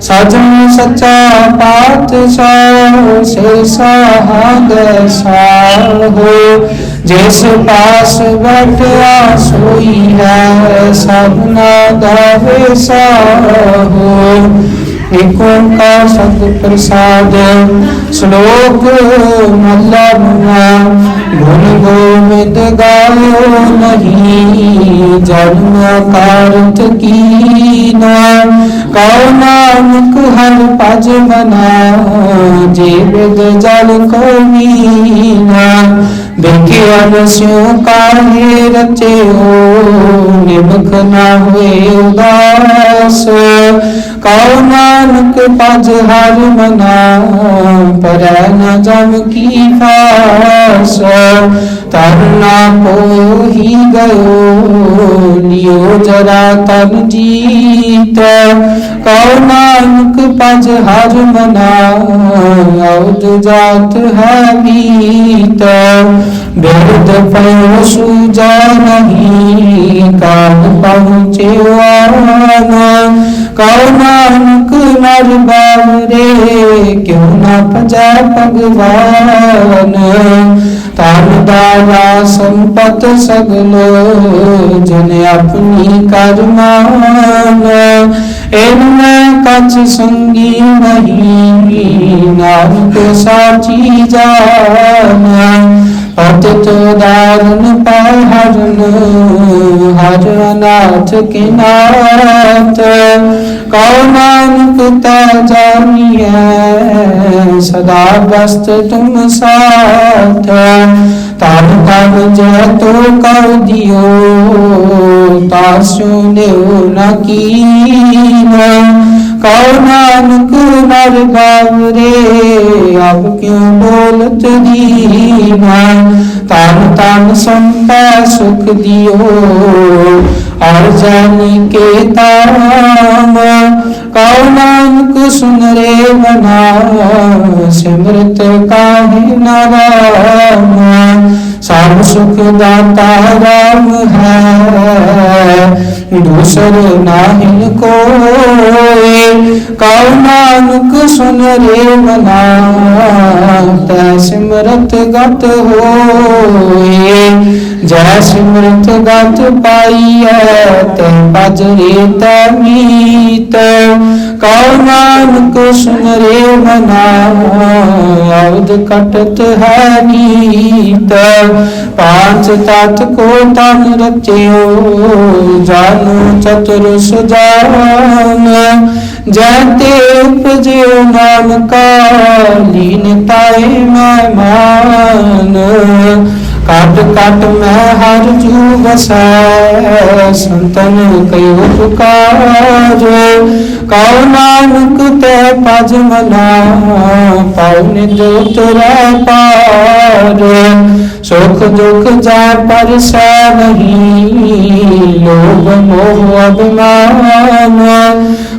ਸਜਣ ਸੱਚਾ ਪਾਤਸ਼ਾਹ, ਸੇ ਸਾਹੰਗ ਸਾਹੋ ਜਿਸ ਪਾਸ ਬਟਿਆ ਸੋਈ ਹੈ, ਸਭਨਾ ਦਾ ਵਿਸਾਹੋ ਏਕ ਓੰਕਾਰ ਸਤਿ ਪ੍ਰਸਾਦ, ਸ਼ਲੋਕ ਮਹਲਾ ਨਵਾ ਗੁਣ ਗੋਬਿੰਦ ਗਾਇਓ ਨਹੀਂ, ਜਨਮ ਕਾਰਤ ਕੀਨਾ। ਕਉ ਨਾਨਕ ਹਰ ਭਜ ਮਨਾ, ਜੇ ਬਿਦ ਜਲ ਕੋ ਮੀਨਾ ਦੇਖਿਆ ਨਸਿਓ ਕਾਹੇ ਰਚਿਓ, ਨਿਮਖ ਨਾ ਹੋਏ ਉਦਾਸ। ਕਉ ਨਾਨਕ ਭਜ ਹਰ ਮਨਾ, ਪਰ ਨ ਜਮ ਕੀ ਫਾਸ ਤਰਨਾ ਕੋਹੀ ਗਇਓ ਲਿਓ ਜਰਾ ਤਨ ਜੀਤ। ਕਉ ਨਾਨਕ ਭਜ ਹਰ ਮਨਾ ਔਦ ਜਾਤ ਹੈ ਮੀਤ। ਬਿਰਦ ਪਇਓ ਸੂਜਾ ਨਹੀਂ, ਕਾਲ ਪਹੁੰਚਿਓ ਆਨ ਕਉ ਨਾਨਕ ਨਰ ਬਾਵਰੇ ਕਿਉ ਨਾ ਭਜੈ ਭਗਵਾਨ। ਤਨ ਦਾਰਾ ਸੰਪਤ ਸਗਲੋ, ਜਨ ਆਪਣੀ ਕਰਮਾਨ। ਇਨ ਮੈਂ ਕਛ ਸੰਗੀ ਨਹੀਂ, ਨਾਨਕ ਸਾਚੀ ਜਾਨ। ਪਤਿਤ ਦਾਰਨ ਪਾਇ ਹਰਨ ਹਰ ਅਨਾਥ ਕੇ ਨਾਥ ਕਉ ਨਾਨਕ ਤਾ ਜਾਣੀਐ, ਸਦਾ ਬਸਤ ਤੁਮ ਸਾਥ। ਤਨ ਤਨ ਜੈ ਤੋ ਕਰ ਦਿਓ, ਤਾ ਸੁਨਿਓ ਨਾ ਕੀਨਾ। ਕਉ ਨਾਨਕ ਨਰ ਗਾਵਰੇ ਅਬ ਕਿਉ ਬੋਲਤ ਦੀਨਾ? ਤਨ ਤਨ ਸੰਪੈ ਸੁਖ ਦਿਓ, ਹਰ ਜਨ ਕੇ ਤਾਮ ਕਉ ਨਾਨਕ ਸੁਨ ਰੇ ਮਨਾ, ਸਿਮਰਤ ਕਾਹਿ ਨਾਮ ਸਭ ਸੁਖ ਦਾਤਾ ਰਾਮ ਹੈ। ਦੂਸਰ ਨਾਹਿ ਕੋਏ ਕਉ ਨਾਨਕ ਸੁਨ ਰੇ ਮਨਾ ਤੈ ਸਿਮਰਤ ਗਤ ਹੋਏ। ਜੈ ਸਿਮਰਤ ਗਤ ਪਾਈਐ, ਤੈ ਭਜ ਰੇ ਤੈ ਮੀਤ ਕਉ ਨਾਨਕ ਸੁਨ ਰੇ ਮਨਾ ਕਟਤ ਹੈ ਨੀਤ ਪਾਂਚ ਤਤ ਕੋ ਤਨ ਰਚਿਓ, ਜਾਨੂ ਚਤੁਰ ਸੁਜਾਨ ਜੈ ਤੇ ਉਪਜਿਓ ਨਾਨਕਾ, ਲੀਨ ਪਾਏ ਮੈਂ ਕਟ ਕਟ ਮੈਂ ਹਰ ਜੂ ਵਸੈ ਸੰਤਨ ਕਯੋ ਪੁਕਾਰ ਕਉ ਨਾਨਕ ਤੇ ਪਜ ਮਨਾ, ਪਾਉ ਨਿਜ ਉਤਰੈ ਪਾਰ। ਸੁਖ ਦੁਖ ਜਾ ਪਰਸੈ ਨਹੀਂ, ਲੋਭ ਮੋਹ ਅਭਿਮਾਨ।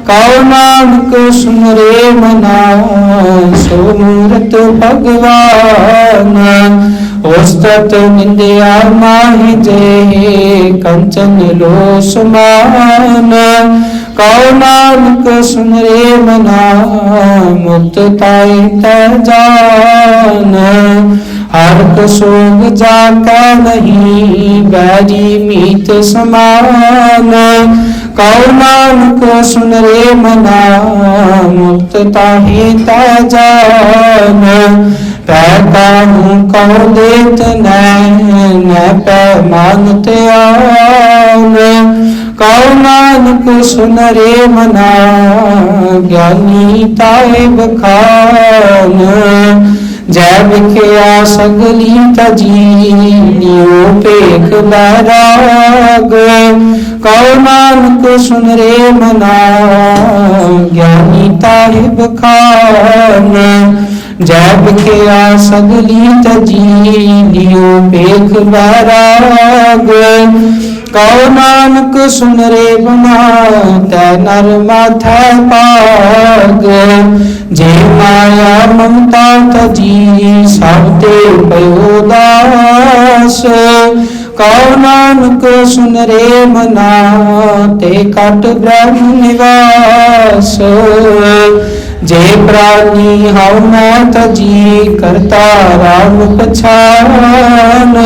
ਕਉ ਨਾਨਕ ਸੁਨ ਮਨਾ, ਸੋ ਮੂਰਤ ਭਗਵਾਨ। ਉਸਤਤ ਨਿੰਦਿਆ ਮਾਹਿ ਜੇ ਕੰਚਨ ਲੋ ਸਮਾਨ ਕਉ ਨਾਨਕ ਸੁਨ ਮਨਾ ਮੁਕਤ ਤਾਈ ਤੈ ਜਾਨ ਹਰ ਕੋ ਸੋਗ ਜਾ ਕੈ ਨਹੀਂ ਬੈਰੀ ਮੀਤ ਸਮਾਨ ਕਉ ਨਾਨਕ ਸੁਨ ਮਨਾ ਮੁਕਤ ਤਾਹੀ ਤੈ ਜਾਨ ਪੈ ਕਾਹੂ ਕਉ ਦੇਤ ਨੈ ਨੈ ਪੈ ਮਾਨਤ ਆਨ ਕਉ ਨਾਨਕ ਸੁਨ ਰੇ ਮਨਾ, ਗਿਆਨੀ ਤਾਏ ਬਖਾਨ ਜੈ ਵਿਖਿਆ ਸਗਲੀ ਤਜੀ ਨਿਉ ਭੇਖ ਬਰਾਗ ਕਉ ਨਾਨਕ ਸੁਨ ਰੇ ਮਨਾ, ਗਿਆਨੀ ਤਾਏ ਬਖਾਨ ਜੈ ਵਿਖਿਆ ਸਗਲੀ ਤਜੀ ਲਿਓ ਭੇਖ ਬਰਾਗ ਕਉ ਨਾਨਕ ਸੁਨ ਰੇ ਬਨਾ, ਤੈ ਨਰ ਮਾਥੈ ਪਾਗ ਜੇ ਮਾਇਆ ਮਮਤਾ ਤਜੀ, ਸਭ ਤੇ ਪਇਓ ਦਾਸ। ਕਉ ਨਾਨਕ ਸੁਨ ਰੇ ਮਨਾ, ਤੇ ਕਟ ਬ੍ਰਹਮ ਨਿਵਾਸ। ਜੇ ਪ੍ਰਾਨੀ ਹਉ ਮੈਂ ਤਜੀ ਕਰਤਾ ਰਾਮ ਪਛਾਨ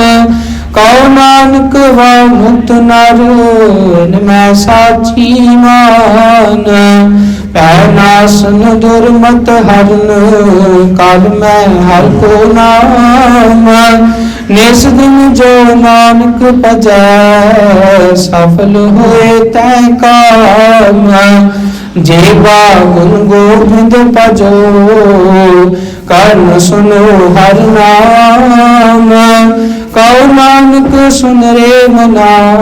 ਕਉ ਨਾਨਕ ਵਾ ਮੁਕਤ ਨਰ ਮੈਂ ਸਾਚੀ ਮਾਨ। ਪੈ ਨਾਸਨ ਦੁਰਮਤ ਹਰਨ, ਕਲ ਮੈਂ ਹਰ ਕੋ ਨਾਮ। ਨਿਸ ਦਿਨ ਜੋ ਨਾਨਕ ਭਜੈ ਸਫਲ ਹੋਏ ਤੈ ਕਾਮ। ਜੇ ਗੁਣ ਗੋਬਿੰਦ ਭਜੋ ਕਰਨ ਸੁਨੋ ਹਰ ਨਾਮ ਕਉ ਨਾਨਕ ਸੁਨ ਰੇ ਮਨਾ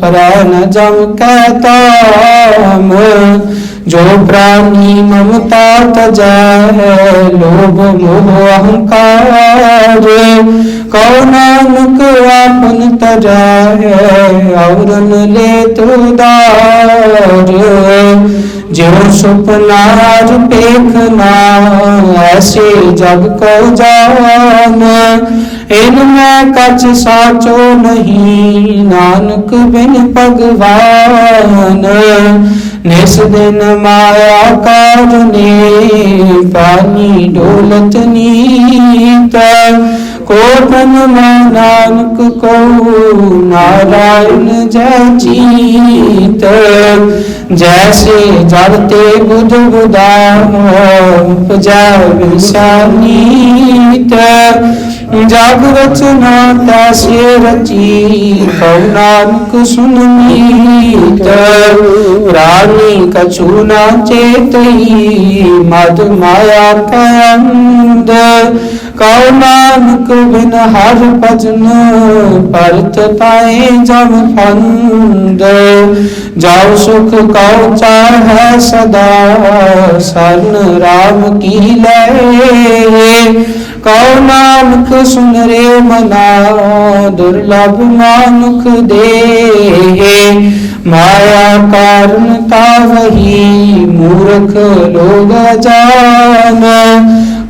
ਪਰੈ ਨ ਜਮ ਕੈ ਤਾਮ। ਜੋ ਪ੍ਰਾਨੀ ਮਮਤਾ ਤਜੈ, ਲੋਭ ਮੋਹ ਅਹੰਕਾਰ। ਕਉ ਨਾਨਕ ਆਪਨ ਤਜੈ, ਔਰਨ ਲੈ ਤੁਦਾਰ ਜਿਉ ਸੁਪਨਾ ਰਾਜ ਪੇਖਨਾ ਐਸੇ ਜਗ ਕੋ ਜਾਨ ਇਨ ਮੈਂ ਕਛ ਸਾਚੋ ਨਹੀਂ, ਨਾਨਕ ਬਿਨ ਭਗਵਾਨ। ਨਿਸ ਦਿਨ ਮਾਇਆ ਕਾਰਨੇ ਪਾਨੀ ਡੋਲਤ ਨੀਤ। ਕੋਟਨ ਨਾਨਕ ਕੋ ਨਾਰਾਇਣ ਜੈ ਚੀਤ। ਜੈਸੇ ਜਲ ਤੇ ਬੁਧ ਬੁਧਾ ਉਪਜੈ ਵਿਸਾਨੀਤ ਜਗ ਰਚਨਾ ਤੈਸੇ ਰਚੀ, ਕਉ ਨਾਨਕ ਸੁਨ ਮੀਤ। ਰਾਨੀ ਕਛੂ ਨਾ ਚੇਤਈ, ਮਦ ਮਾਇਆ ਕੈ ਅੰਧ। ਕਉ ਨਾਨਕ ਬਿਨ ਹਰ ਭਜਨ ਪਰਤ ਪਾਏ ਜਮ ਫੰਦ ਜਾਉ ਸੁਖ ਕਉ ਚਾਹੈ ਸਦਾ, ਸਰਨ ਰਾਮ ਕੀ ਲੈ। ਕਉ ਨਾਨਕ ਸੁਨ ਮਨਾ, ਦੁਰਲਭ ਮਾਨੁਖ ਦੇ। ਮਾਇਆ ਕਾਰਨ ਤਾ ਵਹੀ ਮੂਰਖ ਲੋਗ ਜਾਨ।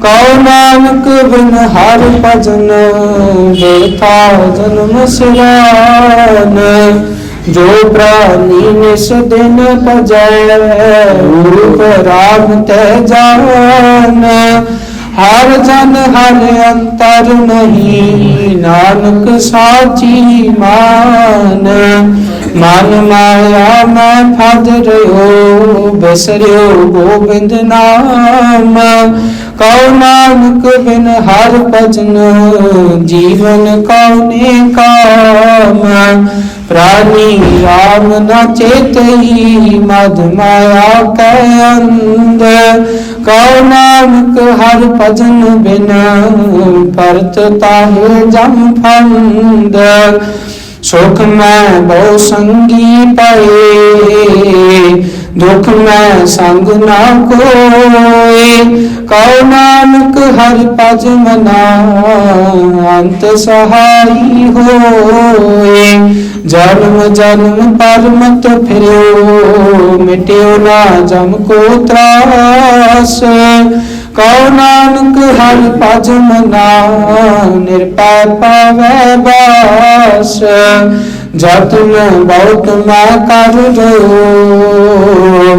ਕਉ ਨਾਨਕ ਬਿਨ ਹਰ ਭਜਨ ਬੇਤਾ ਜਨਮ ਸਿਰਾਨ ਜੋ ਪ੍ਰਾਨੀ ਨਿਸ ਦਿਨ ਭਜੈ ਰੂਪ ਰਾਮ ਤੈ ਜਾਨ। ਹਰ ਜਨ ਹਰ ਅੰਤਰ ਨਹੀਂ, ਨਾਨਕ ਸਾਚੀ ਮਾਨ। ਮਨ ਮਾਇਆ ਮੈਂ ਫਦ ਰਿਓ, ਬਿਸਰਿਓ ਗੋਬਿੰਦ ਨਾਮ। ਕਉ ਨਾਨਕ ਬਿਨ ਹਰ ਭਜਨ, ਜੀਵਨ ਕਉਨੇ ਕਾਮ। ਪ੍ਰਾਨੀ ਆਮ ਨ ਚੇਤਈ, ਮਦ ਮਾਇਆ ਕੈ ਅੰਧ। ਕਉ ਨਾਨਕ ਹਰ ਭਜਨ ਬਿਨਾ ਪਰਤ ਤਾਹੇ ਜਮ ਫੰਦ ਸੁਖ ਮੈਂ ਬਹੁ ਸੰਗੀ ਪਏ ਦੁਖ ਮੈਂ ਸੰਗ ਨਾ ਕੋਏ। ਕਉ ਨਾਨਕ ਹਰਿ ਭਜ ਮਨਾ ਅੰਤ ਸਹਾਈ ਹੋਏ। ਜਨਮ ਜਨਮ ਪਰਮਤ ਫਿਰਿਓ, ਮਿਟਿਓ ਨਾ ਜਮ ਕੋ ਤਰਾਸ। ਕਉ ਨਾਨਕ ਹਰਿ ਭਜ ਮਨਾ ਨਿਰਪੈ ਪਾਵੈ ਬਾਸ। ਜਤਨ ਬਹੁਤ ਮੈਂ ਕਰ ਰਿਓ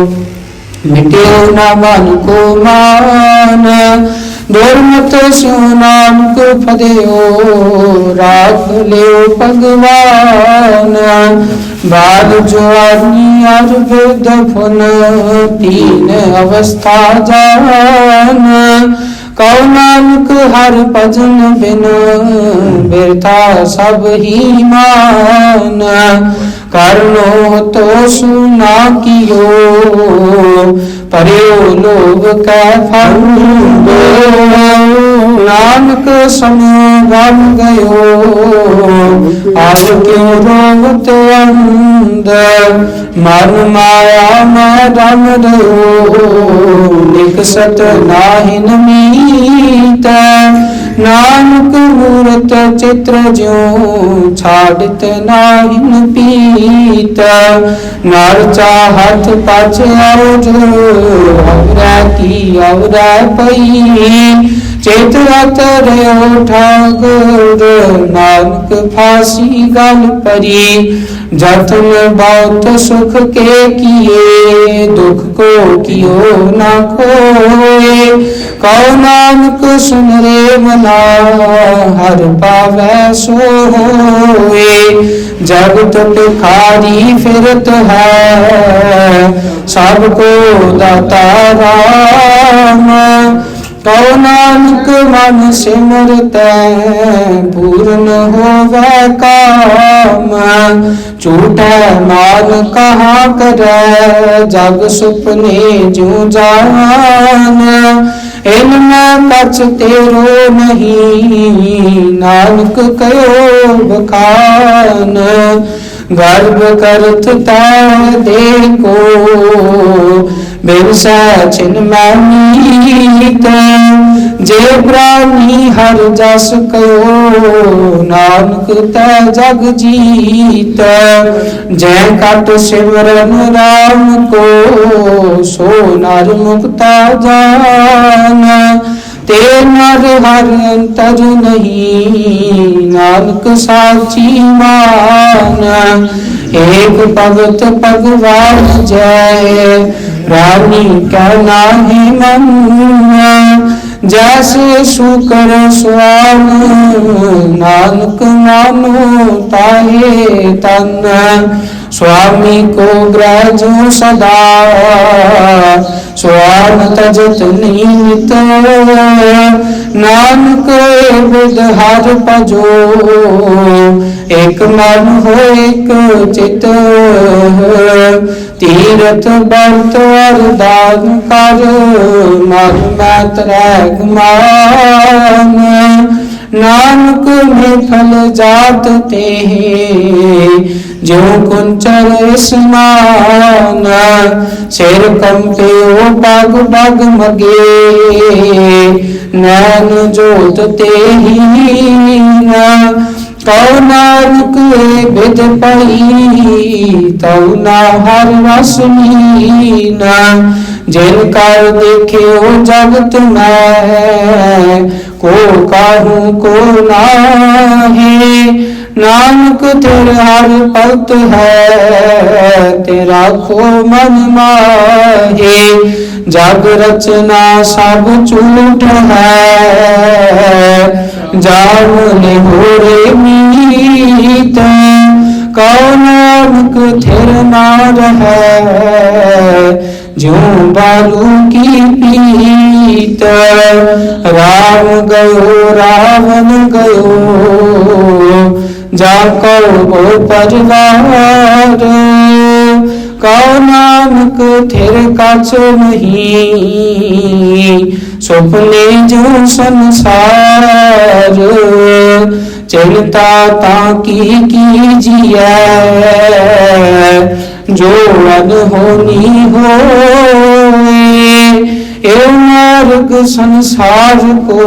ਮਿਟਿਓ ਨਾ ਮਨ ਕੋ ਮਾਨ ਦੁਰਮਤ ਸਿਉ ਨਾਨਕ ਫਦਿਓ ਰਾਖ ਲਿਓ ਭਗਵਾਨ ਬਾਦ ਜਵਾਨੀ ਅਰ ਵਿਦ ਤੀਨ ਅਵਸਥਾ ਜਾਨ ਕਉ ਨਾਨਕ ਹਰ ਭਜਨ ਬਿਨ ਬਿਰਥਾ ਸਭ ਹੀ ਮਾਨ ਕਰਨੋ ਤੋ ਸੁਨਾ ਕੀਓ ਪਰਿਓ ਲੋਗ ਕੈ ਫੰਦ ਨਾਨਕ ਸਮਿ ਗਮ ਗਇਓ ਆਜ ਕਿਉ ਰੋਵਤ ਅੰਦ ਮਨ ਮਾਇਆ ਮੈਂ ਰਮ ਦਿਓ ਨਿਕਸਤ ਨਾਹਿਨ ਮੀਤ। ਨਾਨਕ ਮੂਰਤ ਚਿਤ੍ਰ ਜਿਉ ਛਾੜਤ ਨਾਹਿਨ ਪੀਤ। ਨਰ ਚਾਹਤ ਪਛ ਔਜ ਔਰੈ ਕੀ ਔਰੈ ਪਈ। ਚੇਤ ਰਿਓ ਠਾਕੁਰ ਨਾਨਕ ਫਾਸੀ ਗਲ ਪਰੀ। ਜਤਨ ਬਹੁਤ ਸੁਖ ਕੇ ਕੀਏ, ਦੁਖ ਕੋ ਕਿਓ ਨਾ ਕੋਏ। ਕਉ ਨਾਨਕ ਸੁਨਰੇ ਮਨਾ, ਹਰ ਪਾਵੈ ਸੋ ਹੋਏ। ਜਗਤ ਭਿਖਾਰੀ ਫਿਰਤ ਹੈ, ਸਭ ਕੋ ਦਾਤਾ ਰਾਮ। ਕਉ ਨਾਨਕ ਮਨ ਸਿਮਰਤੈ ਪੂਰਨ ਹੋਵੈ ਕਾਮ। ਝੂਠੈ ਮਾਨ ਕਹਾ ਕਰੈ, ਜਗ ਸੁਪਨੇ ਜੂ ਜਾਨ। ਇਨ ਮੈਂ ਕਛ ਤੇਰੋ ਨਹੀਂ ਨਾਨਕ ਕਯੋ ਬਖਾਨ ਗਰਭ ਕਰਤ ਤੈ ਦੇ ਕੋ ਬਿਰਸਾ ਚਿਨ ਮਾਨੀਤ ਜੇ ਪ੍ਰਾਨੀ ਹਰ ਜਸ ਕਯੋ ਨਾਨਕ ਤੈ ਜਗ ਜੀਤ। ਜੈ ਕਟ ਸਿਮਰਨ ਰਾਮ ਕੋ, ਸੋ ਨਰ ਮੁਕਤਾ ਜਾਨ। ਤੇ ਨਰ ਹਰ ਅੰਤਰ ਨਹੀਂ, ਨਾਨਕ ਸਾਚੀ ਮਾਨ। ਏਕ ਭਗਤ ਭਗਵਾਨ ਜੈ ਰਾਨੀ ਕਾ ਨਾਹੀ ਮਨ ਜੈਸੇ ਸੁਕਰ ਸੁਆਨ ਨਾਨਕ ਮਾਨੋ ਤਾਹੇ ਤਨ ਸੁਆਮੀ ਕੋ ਗ੍ਰਹਿ ਸਦਾ ਸੁਆਨ ਤਜਤ ਨੀਤ ਨਾਨਕ ਵਿਦ ਹਰ ਭਜੋ। ਇਕ ਮਨ ਹੋ ਇਕ ਚਿਤ। ਤੀਰਥ ਬਰਤ ਅਰਦਾਨ ਕਰ, ਮਨ ਮੈਂ ਤਰੈ ਗਮਾਨ ਨਾਨਕ ਮਿਠਲ ਜਾਤ ਤੇ ਜੋ ਕੁੰਚਰ ਸਮਾਨ ਸਿਰ ਕੰਪਿਓ ਪਗ ਪਗ ਮਗੇ, ਨੈਣ ਜੋਤ ਤੇ ਹੀ ਨਾ ਕਉ ਨਾਨਕ ਏ ਬਿਦ ਪਈ ਤਉ ਨਾ ਹਰ ਰਸ ਮੀਨਾ, ਜਿਨ ਕਰ ਦੇਖਿਓ ਜਗਤ ਮੈਂ ਕੋ ਕਾਹੂ ਕੋ ਨਾਹੀ, ਨਾਨਕ ਤੇਰੇ ਹਰ ਭਗਤ ਹੈ, ਤੇਰਾ ਖੋ ਮਨ ਮਾਹੀ। ਜਗ ਰਚਨਾ ਸਭ ਝੂਠ ਹੈ ਜਾਨ ਨੇ ਹੋਰੇ ਮੀਤ। ਕਉ ਨਾਨਕ ਥਿਰ ਨਾ ਜਿਉ ਬਾਲੂ ਕੀ ਪੀਤ ਰਾਮ ਗਇਓ ਰਾਵਣ ਗਇਓ ਜਾ ਕਉ ਬੋ ਪਰਿਵਾਰ ਕਉ ਨਾਨਕ ਥਿਰ ਕਛ ਨਹੀਂ ਸੁਪਨੇ ਜੋ ਸੰਸਾਰ ਚਿੰਤਾ ਤਾਂ ਕੀ ਕੀਜੀਐ ਜੋ ਅਨਹੋਨੀ ਹੋਏ ਇਹ ਮਾਰਗ ਸੰਸਾਰ ਕੋ।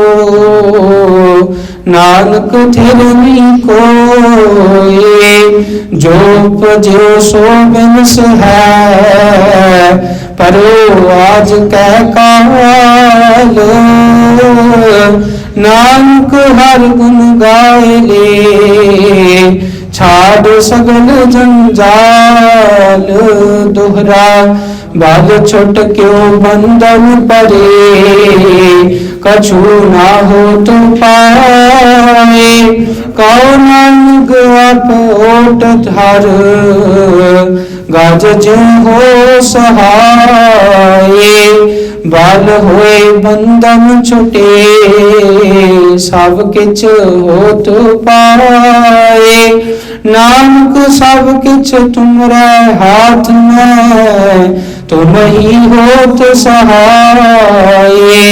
ਨਾਨਕ ਥਿਰ ਨਹੀਂ ਕੋਏ, ਜੋ ਪਜਿਓ ਸੋ ਬਿਨਸ ਹੈ, ਪਰੋ ਆਜ ਕੈ ਕਾਲ। ਨਾਨਕ ਹਰ ਗੁਣ ਗਾਏ ਲੇ ਛਾੜ ਸਗਲ ਜੰਜਾਲ, ਦੁਹਰਾ, ਬਾਲ ਛੁਟ ਕਿਉ ਬੰਧਨ ਪਰੇ? ਕਛੂ ਨਾ ਹੋ ਤੋ ਪਾਏ, ਕਉ ਨਾਨਕ ਆਪ ਧਰ? ਗਜ ਜਿਉ ਹੋ ਸਹਾਏ, ਬਲ ਹੋਏ ਬੰਧਨ ਛੁਟੇ, ਸਭ ਕਿਛ ਹੋਤ ਪਾਏ। ਨਾਨਕ ਸਭ ਕਿਛ ਤੁਮਰੇ ਹਾਥ ਮੈਂ ਤੁਮ ਹੋਤ ਸਹਾਏ।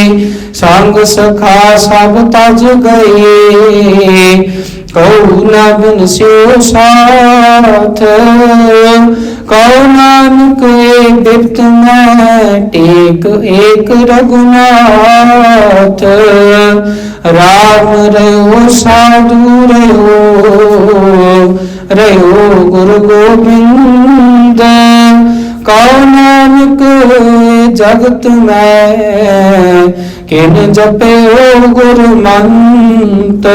ਸੰਗ ਸਖਾ ਸਭ ਤਜ ਗਏ, ਕਉ ਨਾ ਬਿਨ ਸਿਓ ਸਾਥ। ਕਉ ਨਾਨਕ ਏ ਬਿਪਤ ਮੈਂ, ਟੇਕ ਏਕ ਰਗੁਨਾਥ ਰਾਮ ਰਿਓ ਸਾਧੂ ਰਿਓ ਰਿਓ ਗੁਰੂ ਗੋਬਿੰਦ। ਕਉ ਨਾਨਕ ਜਗਤ ਮੈਂ, ਕਿਨ ਜਪਿਓ ਗੁਰ ਮੰਤ।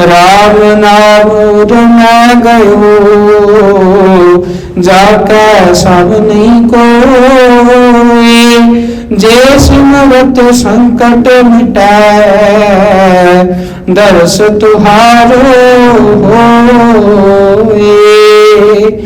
ਰਾਮ ਨਾਮ ਰਮੈ ਗਇਓ ਜਾ ਕੈ ਸਭ ਨਹੀਂ ਕੋ। ਜੇ ਸਿਮਰਤ ਸੰਕਟ ਮਿਟਾਏ ਦਰਸ ਤੁਹਾਰੋ ਹੋਏ।